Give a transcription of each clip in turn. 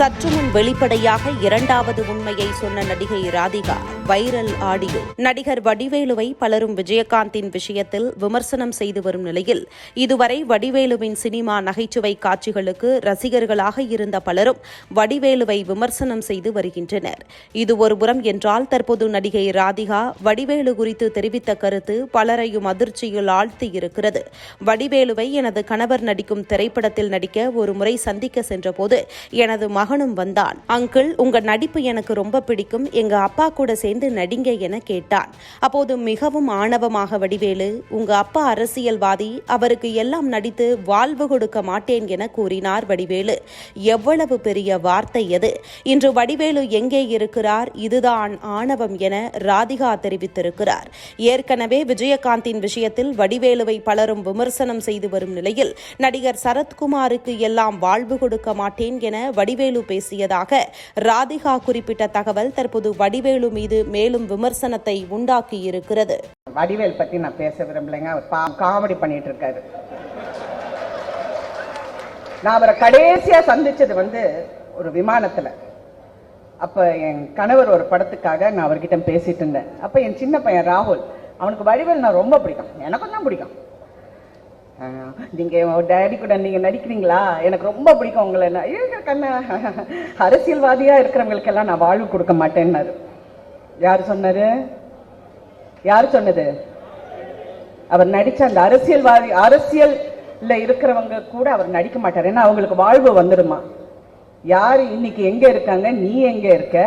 சற்றுமுன் வெளிப்படையாக இரண்டாவது உண்மையை சொன்ன நடிகை ராதிகா வைரல் ஆடியோ. நடிகர் வடிவேலுவை பலரும் விஜயகாந்தின் விஷயத்தில் விமர்சனம் செய்து வரும் நிலையில் இதுவரை வடிவேலுவின் சினிமா நகைச்சுவை காட்சிகளுக்கு ரசிகர்களாக இருந்த பலரும் வடிவேலுவை விமர்சனம் செய்து வருகின்றனர். இது ஒருபுறம் என்றால் தற்போது நடிகை ராதிகா வடிவேலு குறித்து தெரிவித்த கருத்து பலரையும் அதிர்ச்சியில் ஆழ்த்தியிருக்கிறது வடிவேலுவை எனது கணவர் நடிக்கும் திரைப்படத்தில் நடிக்க ஒரு முறை சந்திக்க சென்றபோது எனது மகனும் வந்தான். அங்கிள் உங்க நடிப்பு எனக்கு ரொம்ப பிடிக்கும். எங்க அப்பா கூட சேர்ந்து நடிங்க என கேட்டான். அப்போது மிகவும் ஆணவமாக வடிவேலு உங்க அப்பா அரசியல்வாதி. அவருக்கு எல்லாம் நடித்து வாழ்வு கொடுக்க மாட்டேன் என கூறினார் வடிவேலு. எவ்வளவு பெரிய வார்த்தை எது இன்று வடிவேலு எங்கே இருக்கிறார்? இதுதான் ஆணவம் என ராதிகா தெரிவித்திருக்கிறார். ஏற்கனவே விஜயகாந்தின் விஷயத்தில் வடிவேலுவை பலரும் விமர்சனம் செய்து வரும் நிலையில் நடிகர் சரத்குமாருக்கு எல்லாம் வாழ்வு கொடுக்க மாட்டேன் என வடிவேலு பேசியதாக ராதிகா குறிப்பிட்ட தகவல் தற்போது வடிவேலு மீது மேலும் விமர்சனத்தை உண்டாக்கியிருக்கிறது. வடிவேல் பத்தி நான் பேச விரும்பலைங்க. அவர் காமெடி பண்ணிட்டு இருக்காரு. நான் அவரை கடைசியா சந்திச்சது வந்து ஒரு விமானத்துல. அப்ப என் கணவர் ஒரு படத்துக்காக நான் அவர்கிட்ட பேசிட்டு இருந்தேன். அப்ப என் சின்ன பையன் ராகுல் அவனுக்கு வடிவேல் நான் ரொம்ப பிடிக்கும். எனக்கும் தான் பிடிக்கும். ஆஹ், நீங்க டேடி கூட நீங்க நடிக்கிறீங்களா? எனக்கு ரொம்ப பிடிக்கும் உங்களை நான், கண்ண கண்ணா. அரசியல்வாதியா இருக்கிறவங்களுக்கெல்லாம் நான் வாழ்வு கொடுக்க மாட்டேன்னாரு. யார் சொன்னாரு? யார் சொன்னது? அவர் நடிச்ச அந்த அரசியல்வாதி அரசியல்ல இருக்கிறவங்க கூட அவர் நடிக்க மாட்டார். ஏன்னா அவங்களுக்கு வாழ்வு வந்துடுமா யார் இன்னைக்கு எங்க இருக்காங்க? நீ எங்க இருக்க?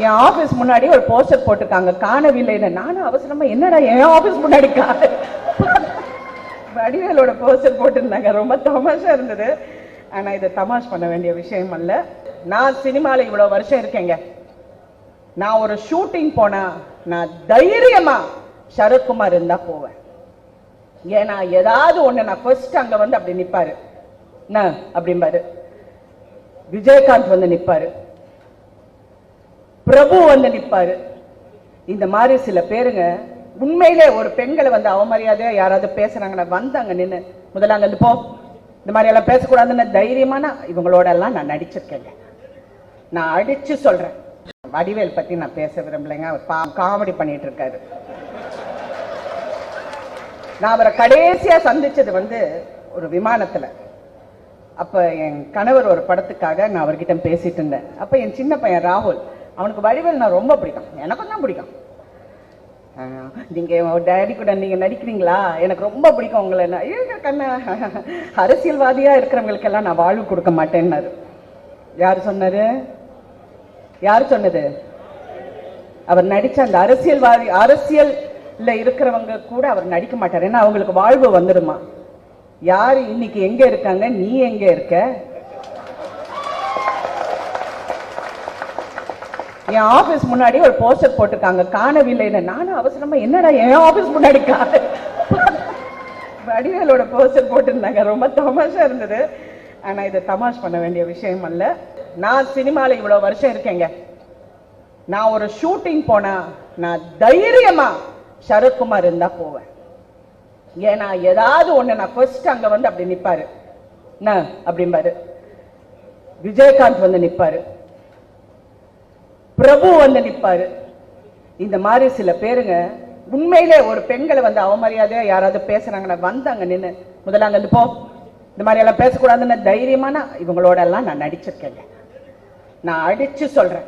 என் ஆபீஸ் முன்னாடி ஒரு போஸ்டர் போட்டிருக்காங்க. காணவில்லைன்னு நானும் அவசரமா என்னடா என் ஆபீஸ் முன்னாடி காண வடிவேலோட போஸ்டர் போட்டிருந்தாங்க. ரொம்ப தமாஷா இருந்தது. ஆனா இதை தமாஷ் பண்ண வேண்டிய விஷயம் அல்ல. நான் சினிமால இவ்வளவு வருஷம் இருக்கேங்க. நான் ஒரு ஷூட்டிங் போனா நான் தைரியமா சரத்குமார் இருந்தா போவேன். ஏன்னா ஏதாவது ஒண்ணு நான் ஃபர்ஸ்ட் அங்க வந்து அப்படி நிப்பாரு. அப்படிம்பாரு. விஜயகாந்த் வந்து நிப்பாரு. பிரபு வந்து நிற்பாரு. இந்த மாதிரி சில பேருங்க உண்மையிலே ஒரு பெண்களை வந்து அவமரியாதையா யாராவது பேசுறாங்கன்னா வந்தாங்க நின்னு முதல்ல அங்க இருந்து போ. இந்த மாதிரி எல்லாம் பேசக்கூடாதுன்னு தைரியமான இவங்களோட எல்லாம் நான் நடிச்சிருக்கேங்க. நான் அடிச்சு சொல்றேன். வடிவேல் பத்தி நான் பேச விரும்பலைங்க. அவர் பா- காமெடி பண்ணிட்டு இருக்காரு. நான் அவரை கடைசியா சந்திச்சது வந்து ஒரு விமானத்துல. அப்ப என் கணவர் ஒரு படத்துக்காக நான் அவர்கிட்ட பேசிட்டு இருந்தேன். அப்ப என் சின்ன பையன் ராகுல் அவனுக்கு வடிவேல் நான் ரொம்ப பிடிக்கும். எனக்கும் தான் பிடிக்கும். நீங்க டேடி கூட நீங்க நடிக்கிறீங்களா? எனக்கு ரொம்ப பிடிக்கும் உங்களை நான், "ஏங்க கண்ணா. அரசியல்வாதியா இருக்கிறவங்களுக்கெல்லாம் நான் வாழ்வு கொடுக்க மாட்டேன்னாரு. யார் சொன்னாரு? யார் சொன்னது? அவர் நடிச்ச அந்த அரசியல்வாதி அரசியல்ல இருக்கிறவங்க கூட அவர் நடிக்க மாட்டார். ஏன்னா அவங்களுக்கு வாழ்வு வந்துடுமா யார் இன்னைக்கு எங்க இருக்காங்க? நீ எங்க இருக்க? என் ஆபீஸ் முன்னாடி ஒரு போஸ்டர் போட்டிருக்காங்க. காணவில்லைன்னு நானும் அவசரமா என்னடா என் ஆபீஸ் முன்னாடி காண? வடிவேலோட போஸ்டர் போட்டிருந்தாங்க. ரொம்ப தமாஷா இருந்தது. ஆனா இதை தமாஷ் பண்ண வேண்டிய விஷயம் அல்ல. நான் சினிமால இவ்வளவு வருஷம் இருக்கேங்க. நான் ஒரு ஷூட்டிங் போனா நான் தைரியமா சரத்குமார் இருந்தா போவேன். ஏன்னா ஏதாவது ஒண்ணு நான் ஃபர்ஸ்ட் அங்க வந்து அப்படி நிப்பாரு. என்ன? அப்படிம்பாரு. விஜயகாந்த் வந்து நிப்பாரு. பிரபு வந்து நிப்பாரு. இந்த மாதிரி சில பேருங்க உண்மையிலே ஒரு பெண்களை வந்து அவமரியாதையா யாராவது பேசுறாங்கன்னா வந்தாங்க நின்னு முதல்ல அங்க இருந்து போ. இந்த மாதிரி எல்லாம் பேசக்கூடாதுன்னு தைரியமான இவங்களோட எல்லாம் நான் நடிச்சிருக்கேங்க. நான் அடிச்சு சொல்றேன்.